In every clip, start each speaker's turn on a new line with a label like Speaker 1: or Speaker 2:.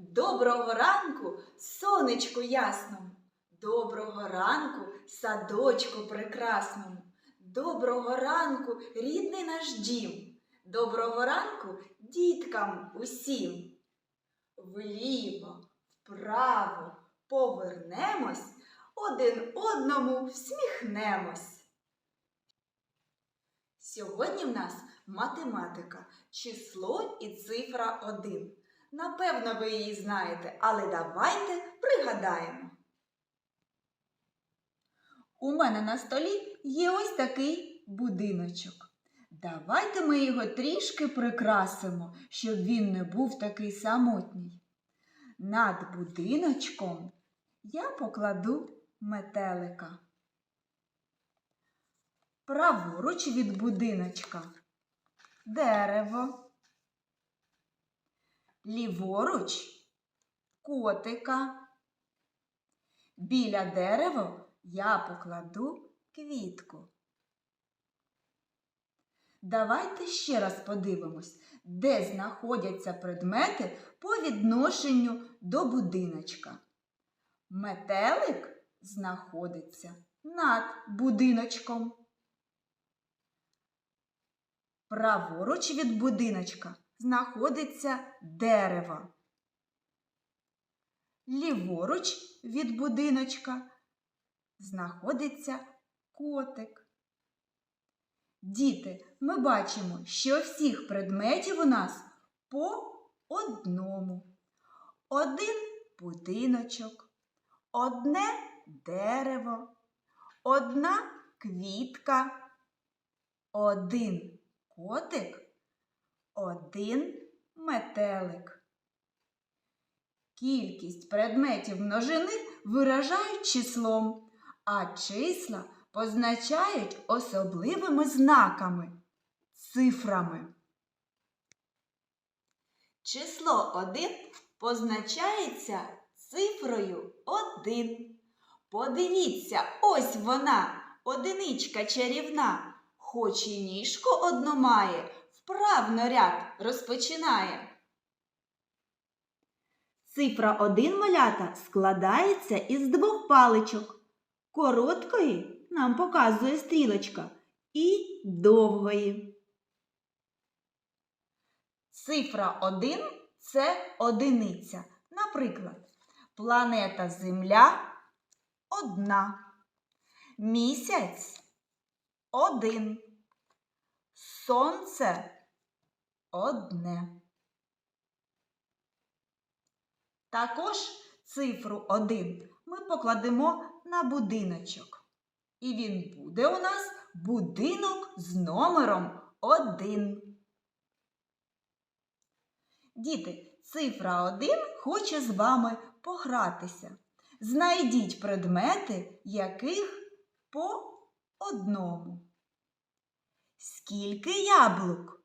Speaker 1: Доброго ранку, сонечку ясному. Доброго ранку, садочку прекрасному. Доброго ранку, рідний наш дім. Доброго ранку діткам усім. Вліво, вправо повернемось, один одному всміхнемось. Сьогодні в нас математика, число і цифра 1. Напевно, ви її знаєте, але давайте пригадаємо. У мене на столі є ось такий будиночок. Давайте ми його трішки прикрасимо, щоб він не був такий самотній. Над будиночком я покладу метелика. Праворуч від будиночка дерево. Ліворуч котика. Біля дерева я покладу квітку. Давайте ще раз подивимось, де знаходяться предмети по відношенню до будиночка. Метелик знаходиться над будиночком. Праворуч від будиночка знаходиться дерево. Ліворуч від будиночка знаходиться котик. Діти, ми бачимо, що всіх предметів у нас по одному. Один будиночок, одне дерево, одна квітка, один котик, один метелик. Кількість предметів множини виражають числом, а числа позначають особливими знаками цифрами. Число 1 позначається цифрою 1. Подивіться, ось вона, одиничка чарівна, хоч і ніжку одну має, вправно ряд розпочинає. Цифра 1 малята складається із двох паличок. Короткої нам показує стрілочка і довгої. Цифра 1 це одиниця. Наприклад, планета Земля одна. Місяць один. Сонце одне. Також цифру 1 ми покладемо на будиночок. І він буде у нас будинок з номером 1. Діти, цифра 1 хоче з вами погратися. Знайдіть предмети, яких по одному. Скільки яблук?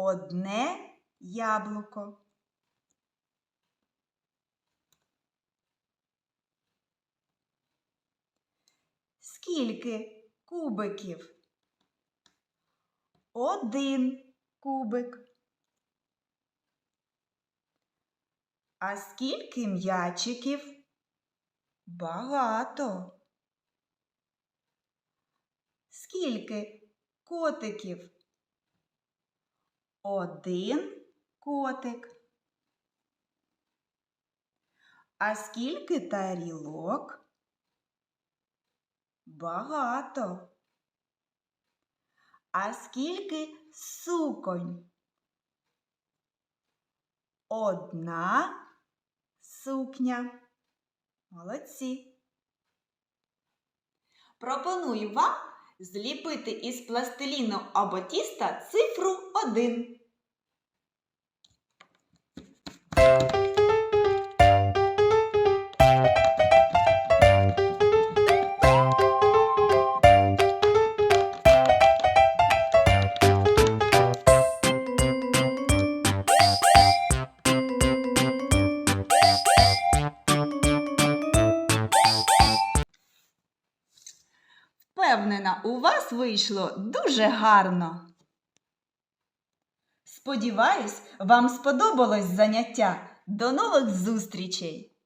Speaker 1: Одне яблуко. Скільки кубиків? Один кубик. А скільки м'ячиків? Багато. Скільки котиків? Один котик. А скільки тарілок? Багато. А скільки суконь? Одна сукня. Молодці. Пропоную вам зліпити із пластиліну або тіста цифру 1. У вас вийшло дуже гарно. Сподіваюсь, вам сподобалось заняття. До нових зустрічей!